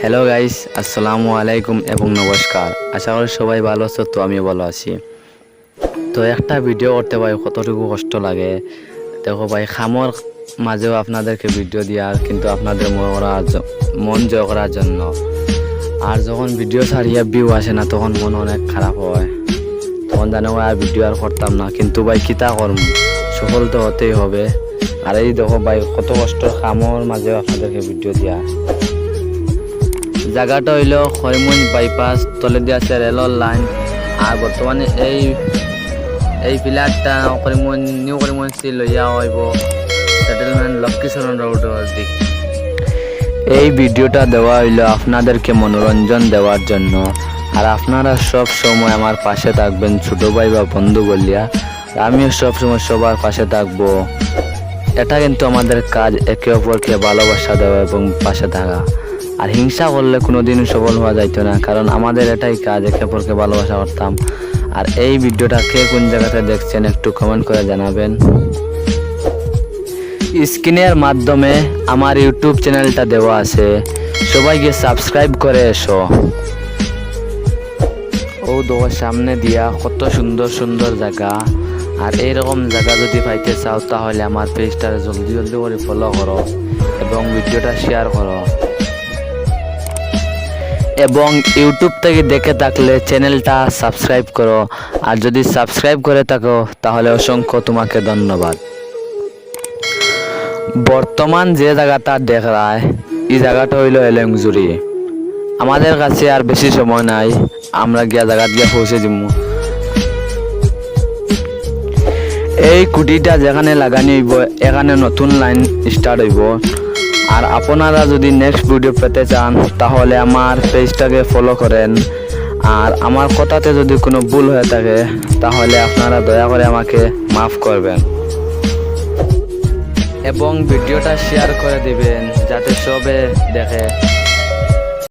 Hello guys আসসালামু আলাইকুম এবং নমস্কার। আশা করি সবাই ভালো আছো, তো আমিও ভালো আছি। তো একটা ভিডিও করতে ভাই, কতটুকু কষ্ট লাগে? দেখো ভাই, খামর মাঝেও আপনাদেরকে ভিডিও দেওয়ার কিন্তু আপনাদের মন করার মন জয় করার জন্য। আর যখন ভিডিও ছাড়িয়ে ভিউ আসে না, তখন মন অনেক খারাপ হয়। তখন জানো আর ভিডিও আর করতাম না। কিন্তু ভাই কিতা করম? সফল তো হতেই হবে। আর এই দেখো ভাই, কত কষ্ট খামর মাঝেও আপনাদেরকে ভিডিও দেওয়া জায়গাটা হইল খৈমুঞ্জ বাইপাস তলে দিয়ে আছে রেলর লাইন আর বর্তমানে এই এই পিলারটা করিমগঞ্জ নিউ থেকে লইয়া হইব। সেটেলমেন্ট লক্ষ্মীচরণ রোডের দিক এই ভিডিওটা দেওয়া হইল আপনাদেরকে মনোরঞ্জন দেওয়ার জন্য। আর আপনারা সব সময় আমার পাশে থাকবেন ছোট ভাই বা বন্ধু বলিয়া। আমিও সব সময় সবার পাশে থাকব। এটা কিন্তু আমাদের কাজ একে অপরকে ভালোবাসা দেওয়া এবং পাশে থাকা। আর হিংসা করলে কোনোদিনও সফল হওয়া যাইতো না, কারণ আমাদের এটাই কাজ, একে অপরকে ভালোবাসা করতাম। আর এই ভিডিওটা কে কোন জায়গাতে দেখছেন একটু কমেন্ট করে জানাবেন। স্ক্রিনের মাধ্যমে আমার ইউটিউব চ্যানেলটা দেওয়া আছে, সবাইকে সাবস্ক্রাইব করে এসো। ও দোকার সামনে দিয়া কত সুন্দর সুন্দর জায়গা। আর এইরকম জায়গা যদি পাইতে চাও, তাহলে আমার পেজটা জলদি জলদি করে ফলো করো এবং ভিডিওটা শেয়ার করো। এবং ইউটিউব থেকে দেখে থাকলে চ্যানেলটা সাবস্ক্রাইব করো। আর যদি সাবস্ক্রাইব করে থাকো, তাহলে অসংখ্য তোমাকে ধন্যবাদ। বর্তমান যে জায়গাটা দেখরায় এই জায়গাটা হইল এলেংজুরি আমাদের কাছে আর বেশি সময় নাই, আমরা গিয়া জায়গা গিয়া পৌঁছে দিব এই কুটিটা যেখানে লাগানি হইব, এখানে নতুন লাইন স্টার্ট হইব। আর আপনারা যদি নেক্সট ভিডিও পেতে চান, তাহলে আমার পেজটাকে ফলো করেন। আর আমার কথাতে যদি কোনো ভুল হয়ে থাকে, তাহলে আপনারা দয়া করে আমাকে মাফ করবেন। এবং ভিডিওটা শেয়ার করে দিবেন, যাতে সবে দেখে।